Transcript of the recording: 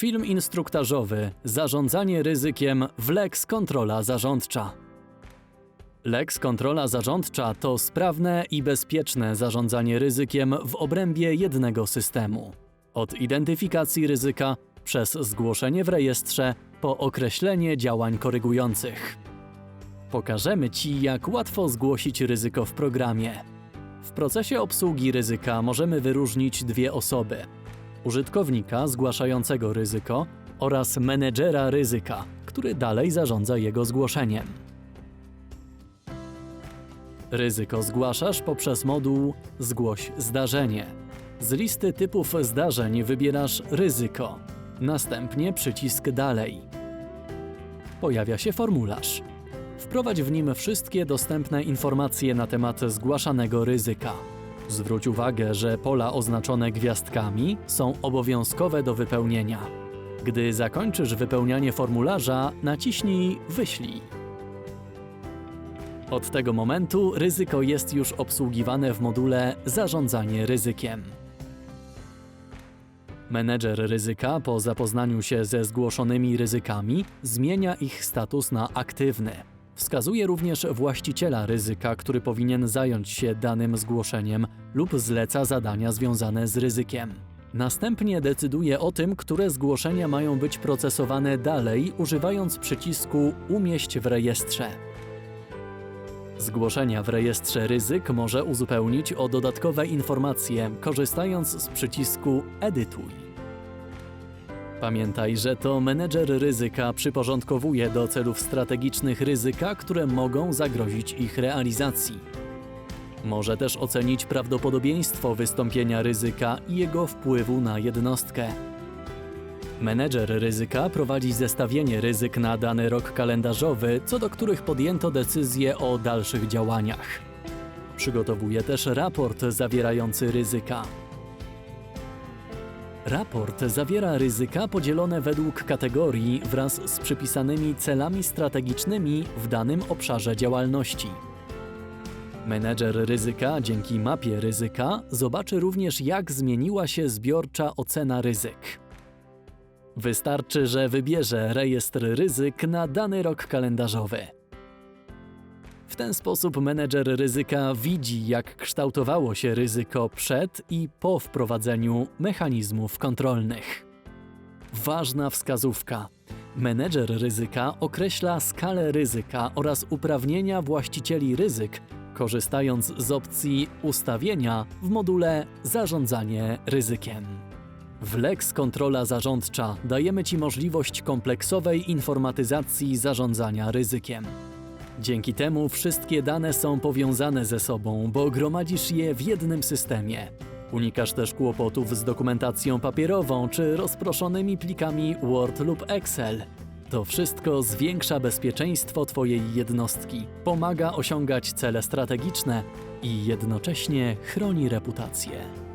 Film instruktażowy Zarządzanie ryzykiem w Lex Kontrola Zarządcza. Lex Kontrola Zarządcza to sprawne i bezpieczne zarządzanie ryzykiem w obrębie jednego systemu. Od identyfikacji ryzyka przez zgłoszenie w rejestrze po określenie działań korygujących. Pokażemy Ci, jak łatwo zgłosić ryzyko w programie. W procesie obsługi ryzyka możemy wyróżnić dwie osoby: użytkownika zgłaszającego ryzyko oraz menedżera ryzyka, który dalej zarządza jego zgłoszeniem. Ryzyko zgłaszasz poprzez moduł Zgłoś zdarzenie. Z listy typów zdarzeń wybierasz ryzyko, następnie przycisk Dalej. Pojawia się formularz. Wprowadź w nim wszystkie dostępne informacje na temat zgłaszanego ryzyka. Zwróć uwagę, że pola oznaczone gwiazdkami są obowiązkowe do wypełnienia. Gdy zakończysz wypełnianie formularza, naciśnij Wyślij. Od tego momentu ryzyko jest już obsługiwane w module Zarządzanie ryzykiem. Menedżer ryzyka po zapoznaniu się ze zgłoszonymi ryzykami zmienia ich status na aktywny. Wskazuje również właściciela ryzyka, który powinien zająć się danym zgłoszeniem lub zleca zadania związane z ryzykiem. Następnie decyduje o tym, które zgłoszenia mają być procesowane dalej, używając przycisku Umieść w rejestrze. Zgłoszenia w rejestrze ryzyk może uzupełnić o dodatkowe informacje, korzystając z przycisku Edytuj. Pamiętaj, że to menedżer ryzyka przyporządkowuje do celów strategicznych ryzyka, które mogą zagrozić ich realizacji. Może też ocenić prawdopodobieństwo wystąpienia ryzyka i jego wpływu na jednostkę. Menedżer ryzyka prowadzi zestawienie ryzyk na dany rok kalendarzowy, co do których podjęto decyzję o dalszych działaniach. Przygotowuje też raport zawierający ryzyka. Raport zawiera ryzyka podzielone według kategorii wraz z przypisanymi celami strategicznymi w danym obszarze działalności. Menedżer ryzyka dzięki mapie ryzyka zobaczy również, jak zmieniła się zbiorcza ocena ryzyk. Wystarczy, że wybierze rejestr ryzyk na dany rok kalendarzowy. W ten sposób menedżer ryzyka widzi, jak kształtowało się ryzyko przed i po wprowadzeniu mechanizmów kontrolnych. Ważna wskazówka. Menedżer ryzyka określa skalę ryzyka oraz uprawnienia właścicieli ryzyk, korzystając z opcji ustawienia w module Zarządzanie ryzykiem. W Lex Kontrola Zarządcza dajemy Ci możliwość kompleksowej informatyzacji zarządzania ryzykiem. Dzięki temu wszystkie dane są powiązane ze sobą, bo gromadzisz je w jednym systemie. Unikasz też kłopotów z dokumentacją papierową czy rozproszonymi plikami Word lub Excel. To wszystko zwiększa bezpieczeństwo Twojej jednostki, pomaga osiągać cele strategiczne i jednocześnie chroni reputację.